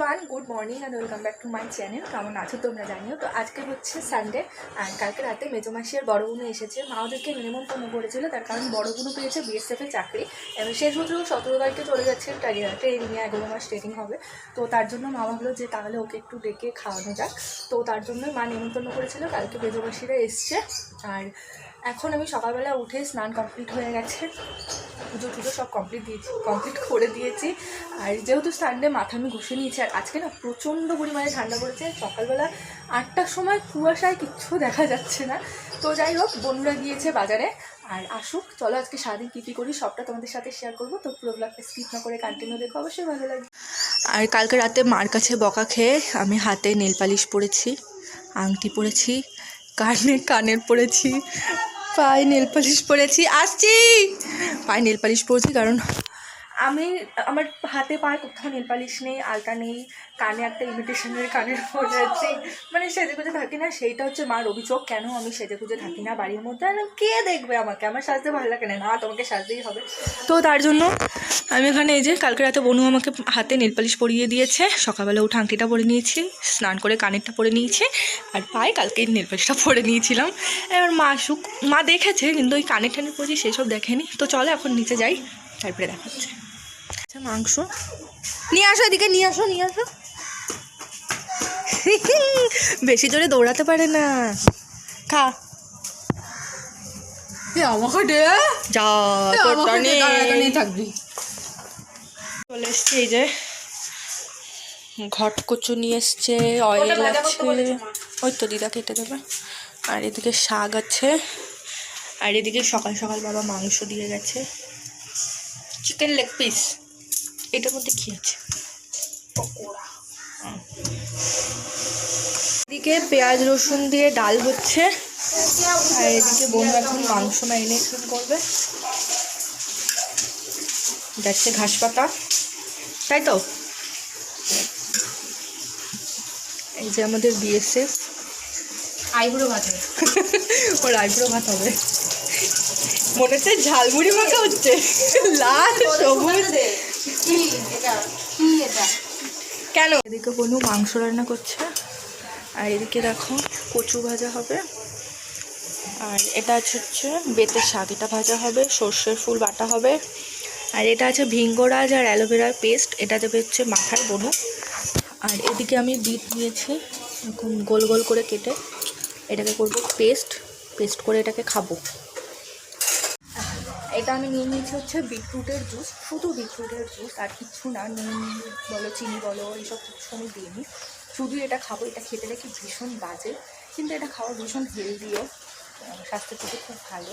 Everyone good morning and welcome back to my channel কেমন আছো তোমরা জানিও? তো আজকে হচ্ছে সানডে আর কালকে রাতে মেজমাসি আর বড় বোনও এসেছে। মা ওদেরকে নিমন্ত্রণ করেছিল, তার কারণ বড় বোনও পেয়েছে বিএসএফের চাকরি। এবং শেষ বছর সতেরো তারিখে চলে যাচ্ছে ট্রেনিংয়ে এগারো মাস ট্রেনিং হবে। তো তার জন্য মা ভাবলো যে তাহলে ওকে একটু ডেকে খাওয়ানো যাক। তো তার জন্য মা নিমন্ত্রণ করেছিল, কালকে মেজমাসিরা এসছে। আর এখন আমি সকালবেলা উঠে স্নান কমপ্লিট হয়ে গেছে। পুজো টুজো সব কমপ্লিট দিয়েছি কমপ্লিট করে দিয়েছি। আর যেহেতু সানডে মাথা আমি ঘষে নিয়েছি, আর আজকে না প্রচণ্ড পরিমাণে ঠান্ডা পড়েছে। সকালবেলা আটটার সময় কুয়াশায় কিচ্ছু দেখা যাচ্ছে না। তো যাই হোক, বন্ধুরা গিয়েছে বাজারে। আর আসুক, চলো আজকে সারাদিন কী কী করি, সবটা তোমাদের সাথে শেয়ার করব। তো পুরো ব্লগটা স্কিপ না করে কন্টিনিউ দেখো, অবশ্যই ভালো লাগবে। আর কালকে রাতে মার কাছে বকা খেয়ে আমি হাতে নেল পালিশ পরেছি, আংটি পরেছি, কানে কানের পরেছি। পায়ে নেল পালিশ পরেছি আসছি। পায়ে নেল পালিশ পরেছি কারণ আমি, আমার হাতে পায়ে কোথাও নেল পালিশ নেই, আলতা নেই, কানে একটা ইমিটেশনের কানের পরে আছে মানে সেজে গুজে থাকি না, সেইটা হচ্ছে মার অভিযোগ, কেন আমি সেজে গুজে থাকি না বাড়ির মধ্যে? আর কে দেখবে আমাকে? আমার সাজতে ভালো লাগে না না তোমাকে সাজতেই হবে। তো তার জন্য আমি এখানে এই যে, কালকে রাতে বনু আমাকে হাতে নেল পালিশ পরিয়ে দিয়েছে। সকালবেলা উঠে আংটিটা পরে নিয়েছি, স্নান করে কানেরটা পরে নিয়েছি, আর পায়ে কালকে নেল পালিশটা পরে নিয়েছিলাম। এবার মা আসুক, মা দেখেছে, কিন্তু ওই কানের টানের পরেছি সেসব দেখেনি। তো চলো এখন নিচে যাই, তারপরে দেখাচ্ছে। আচ্ছা মাংস। নিয়ে আসো এদিকে নিয়ে আসো নিয়ে আসো। বেশি জোরে দৌড়াতে পারে না। খা। আমাকে দে যা। থাকবি। চলে এসছে এই যে ঘট কচু নিয়ে এসছে অয়েল আছে। ওই তো দিদা কেটে দেবে। আর এদিকে শাক আছে। আর এদিকে সকাল সকাল বাবা মাংস দিয়ে গেছে। চিকেন লেগ পিস এটার মধ্যে কি আছে? পকোড়া। এদিকে পেঁয়াজ রসুন দিয়ে ডাল হচ্ছে। আর এদিকে বোন এখন মাংস ম্যারিনেশন করবে। যাচ্ছে ঘাস পাতা। তাই তো? এই যে আমাদের বিএসএফ আইবুড়ো হবে। ওর আইব্রো ভাত হবে। মনে হচ্ছে ঝালমুড়ি মাখা হচ্ছে। লাল সবুজ। কেন? এদিকে বনু মাংস রান্না করছে, আর এদিকে দেখো কচু ভাজা হবে, আর এটা আছে হচ্ছে বেতের শাক, এটা ভাজা হবে, সর্ষের ফুল বাটা হবে, আর এটা আছে ভিঙ্গরাজ আর অ্যালোভেরার পেস্ট, এটা দেবে হচ্ছে মাথার বনু। আর এদিকে আমি বিট নিয়েছি এখন গোল গোল করে কেটে, এটাকে করব পেস্ট পেস্ট করে এটাকে খাব। এটা আমি নিয়ে নিয়েছি হচ্ছে বিটরুটের জুস, শুধু বিটরুটের জুস আর কিচ্ছু না, নুন বলো, চিনি বলো, এইসব কিছু আমি দিইনি। শুধু এটা খাব, এটা খেতে দেখি ভীষণ বাজে, কিন্তু এটা খাওয়া ভীষণ হেলদিও স্বাস্থ্যের পক্ষে খুব ভালো।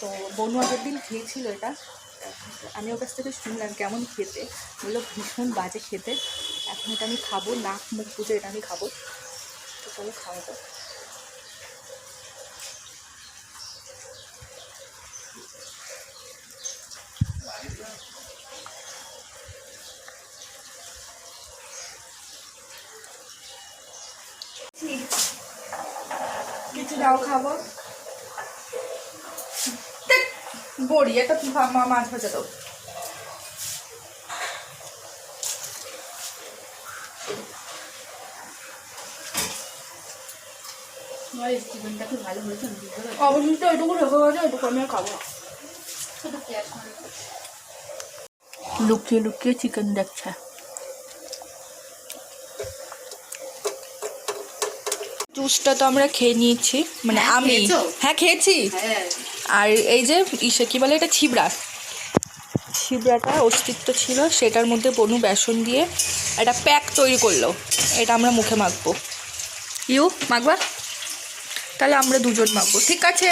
তো বনু আগের দিন খেয়েছিল এটা, আমি ওর কাছ থেকে শুনলাম কেমন খেতে, বলল ভীষণ বাজে খেতে, এখন এটা আমি খাব, নাক মুখ পুজো এটা আমি খাব। তো চলো খাওয়া কিছু দাও খাব। বড়ি একটা মাছ ভাজা দাও। তো এটুকু রেখে গেছে এটুকু আমি আর খাব লুকিয়ে লুকিয়ে চিকেন দেখছে। জুসটা তো আমরা খেয়ে নিয়েছি। মানে হ্যাঁ, আমি। হ্যাঁ খেয়েছি। হ্যাঁ। আর এই যে ইসে কি বলে এটা? ছিবড়া। ছিবড়াটা অস্তিত্ব ছিল। সেটার মধ্যে বনু বেসন দিয়ে একটা প্যাক তৈরি করল। এটা আমরা মুখে মাখবো। ইউ মাখবা? তাহলে আমরা দুজন মাখবো। ঠিক আছে।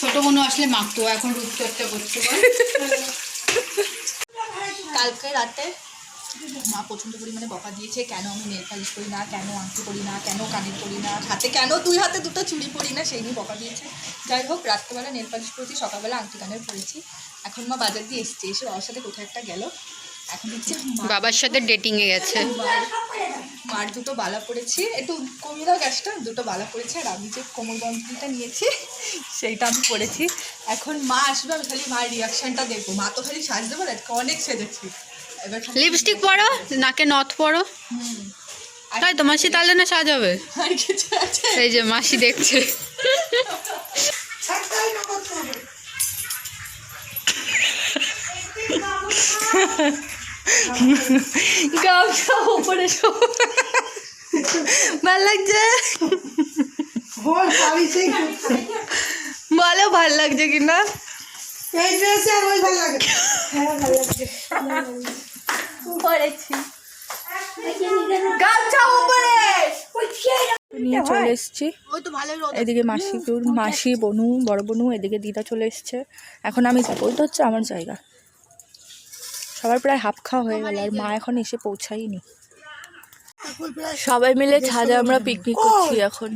ছোট বোন আসলে মাখতো এখন রূপচর্চা করছে। কালকে রাতে মা প্রচণ্ড পরিমাণে বকা দিয়েছে কেন আমি নেল পালিশ করি না কেন আংটি করি না কেন কানের করি না হাতে কেন দুই হাতে দুটো চুড়ি পরি না সেই নিয়ে বকা দিয়েছে। যাই হোক রাত্রেবেলা নেল পালিশ করেছি সকালবেলা আংটি কানের পরেছি। এখন মা বাজার দিয়ে এসছে এসে বাবার সাথে কোথাও একটা গেল। এখন হচ্ছে বাবার সাথে ডেটিংয়ে গেছে। মার দুটো বালা পড়েছি। একটু কমিয়ে দাও গ্যাসটা দুটো বালা পড়েছে আর আমি যে কোমর বন্ধনটা নিয়েছি সেইটা আমি পড়েছি। এখন মা আসবে আমি খালি মার রিয়াকশানটা দেখব। মা তো খালি সাজ দেবো আজকে অনেক সেজেছি। এবার লিপস্টিক পরো নাকে নথ পরো। তাই তো মাসি তাহলে না সাজাবে? আর কিছু আছে? এই যে মাসি দেখছে। গামছা উপরে ভালো লাগছে? বল ভালো লাগছে কিনা এই ওই নিয়ে চলে এসেছি ওই এদিকে মাসি মাসি বনু বড় বনু এদিকে দিদা চলে এসছে এখন আমি যাব ওইটা হচ্ছে আমার জায়গা সবার প্রায় হাফ খাওয়া হয়ে গেল আর মা এখন এসে পৌঁছায়নি। সবাই মিলে ছাদে আমরা পিকনিক করছি এখন।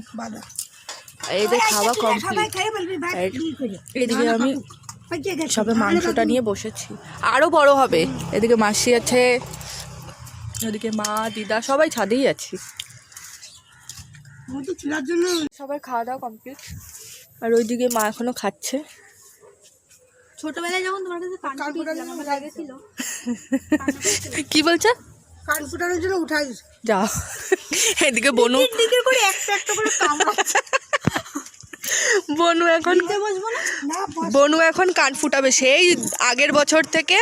এদের খাওয়া কমপ্লিট এদিকে আমি সবে মাংসটা নিয়ে বসেছি। আরও বড় হবে। এদিকে মাসি আছে ওদিকে মা দিদা সবাই ছাদেই আছি। সবার খাওয়া দাওয়া কমপ্লিট আর ওইদিকে মা এখনও খাচ্ছে। ছোটবেলায় যখন তোমার কাছে কি বলছে? কান ফুটানোর জন্য উঠাই। যাও। এদিকে বনু দিকে করে একটা একটা করে কামড়াচ্ছে। বনু এখন বনু এখন কান ফুটাবে। সেই আগের বছর থেকে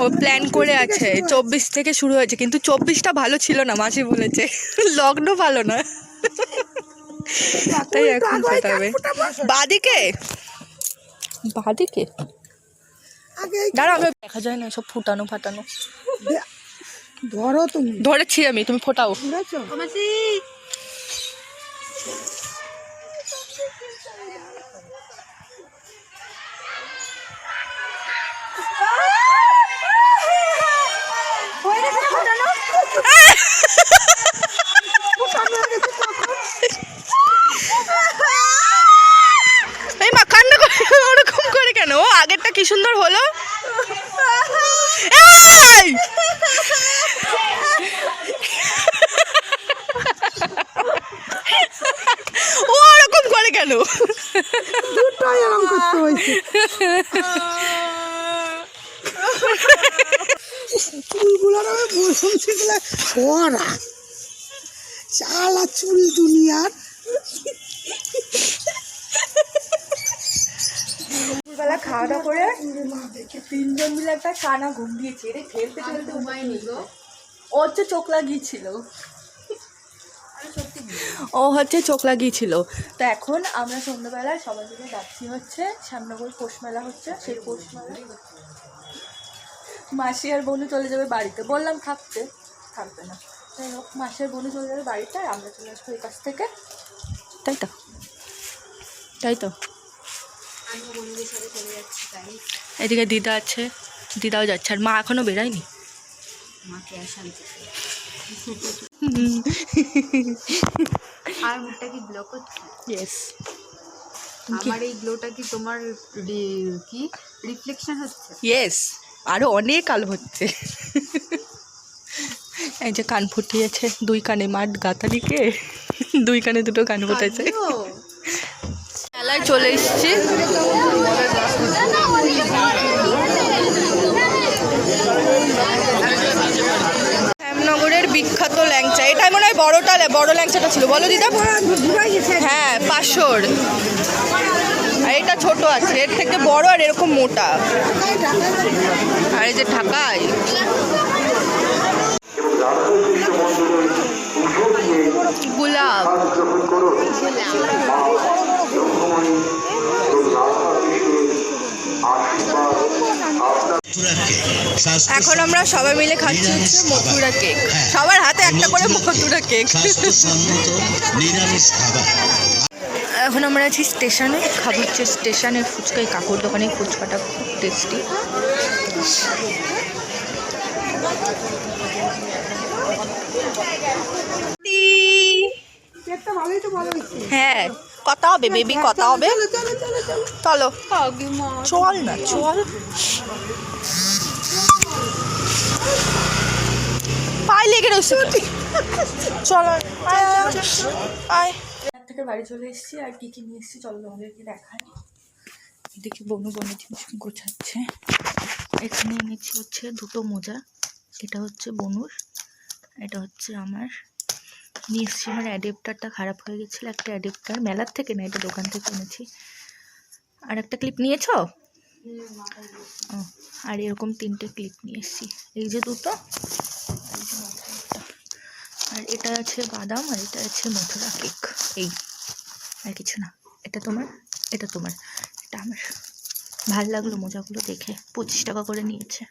ও প্ল্যান করে আছে। চব্বিশ থেকে শুরু হয়েছে। কিন্তু চব্বিশটা ভালো ছিল না মাসি বলেছে। লগ্ন ভালো না তাই এখন ফাটাবে। বাদিকে? বাদিকে? আগে দাঁড়া আমি দেখা যায় না সব ফুটানো ফাটানো। ধরো তুমি। ধরেছি আমি তুমি ফোটাও। এই মা কান্না করে ওরকম করে কেন? ও আগেরটা কি সুন্দর হলো এই! ও ওরকম করে কেন দুটোই এরকম করতে হয়েছে। চুলগুলো না বসুন সেগুলো সরা চালা চুল দুনিয়ার। দুপুরবেলা খাওয়া দাওয়া করে তিনজন মিলে একটা টানা ঘুম দিয়েছি। রে খেলতে খেলতে ঘুমাইনি গো। ও হচ্ছে চোখ লাগিয়েছিল। ও হচ্ছে চোখ লাগিয়েছিল। তো এখন আমরা সন্ধ্যাবেলায় সবাই মিলে যাচ্ছি হচ্ছে শ্যামনগর পৌষ মেলা হচ্ছে সেই পৌষ মেলা মাসি আর বোনু চলে যাবে বাড়িতে। বললাম থাকতে থাকবে না। যাই হোক মাসি আর বোনু চলে যাবে বাড়িতে আর আমরা চলে আসব এই কাছ থেকে। তাই তো? তাই তো? আমি চলে যাচ্ছি তাই। এদিকে দিদা আছে দিদাও যাচ্ছে আর মা এখনও বেরায়নি? মাকে অশান্তি আর মুখটা কি ব্লক হচ্ছে? ইয়েস আমার এই গ্লোটা কি তোমার কি? রিফ্লেকশন হচ্ছে? ইয়েস আরও অনেক আলো হচ্ছে। এই যে কান ফুটে ফুটিয়েছে দুই কানে মাঠ গাতারিকে দুই কানে দুটো কান ফুটেছে। মেলায় চলে এসেছি। শ্যামনগরের বিখ্যাত ল্যাংচা। এটা মনে হয় বড়টা বড় ল্যাংচাটা ছিল। বলো দিদা। হ্যাঁ পাঁচশোর। আর এটা ছোট আছে। এর থেকে বড় আর এরকম মোটা। আর এই যে ঢাকায়। গোলাপ এখন আমরা সবাই মিলে খাচ্ছি হচ্ছে মথুরা কেক। সবার হাতে একটা করে মথুরা কেক। নিরামিষ খাবার এখন আমরা আছি স্টেশনে খাব হচ্ছে স্টেশনের ফুচকা এই কাকুর দোকানে ফুচকাটা খুব টেস্টি হ্যাঁ কথা হবে বেবি কথা হবে। চলো চলো চলো চলো। চল। না চল। পায়ে লেগে রয়েছে। চল আয় থেকে বাড়ি চলে এসেছি আর কি কি নিয়ে এসেছি চলো তোমাদেরকে দেখাই। এদিকে বনু বনু জিনিস গোছাচ্ছে। এখানে এনেছি হচ্ছে দুটো মোজা এটা হচ্ছে বনুর এটা হচ্ছে আমার। নিয়ে এসছি আমার অ্যাডেপ্টারটা খারাপ হয়ে গেছিল, একটা অ্যাডেপ্টার মেলার থেকে না, এটা দোকান থেকে এনেছি। আর একটা ক্লিপ নিয়েছো? আর এরকম তিনটে ক্লিপ নিয়ে এসছি। এই যে দুটো। আর এটা আছে বাদাম, আর এটা আছে মথুরা কেক এই, আর কিছু না। এটা তোমার এটা তোমার। এটা আমার। ভালো লাগল মোজাগুলো দেখে। পঁচিশ টাকা করে নিয়েছে।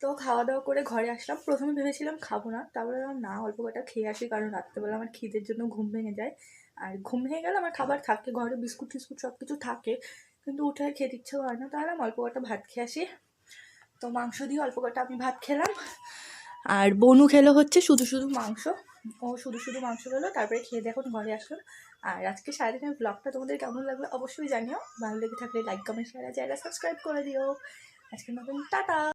তো খাওয়া দাওয়া করে ঘরে আসলাম। প্রথমে ভেবেছিলাম খাব না। তারপরে না, অল্প কটা খেয়ে আসি, কারণ রাত্রেবেলা আমার খিদের জন্য ঘুম ভেঙে যায়। আর ঘুম ভেঙে গেলে আমার খাবার থাকে, ঘরে বিস্কুট টিস্কুট সব কিছু থাকে। কিন্তু উঠে খেতে ইচ্ছেও হয় না। তাহলে আমি অল্প কটা ভাত খেয়ে আসি। তো মাংস দিয়ে অল্প কটা আমি ভাত খেলাম। আর বনু খেলো হচ্ছে শুধু শুধু মাংস। ও শুধু শুধু মাংস খেলো, তারপরে খেয়ে দেখুন ঘরে আসলাম আর আজকে সারাদিনের ব্লগটা তোমাদের কেমন লাগল অবশ্যই জানিও। ভালো লেগে থাকলে লাইক কমেন্ট শেয়ার আর সাবস্ক্রাইব করে দিও। আজকের মতন, টাটা!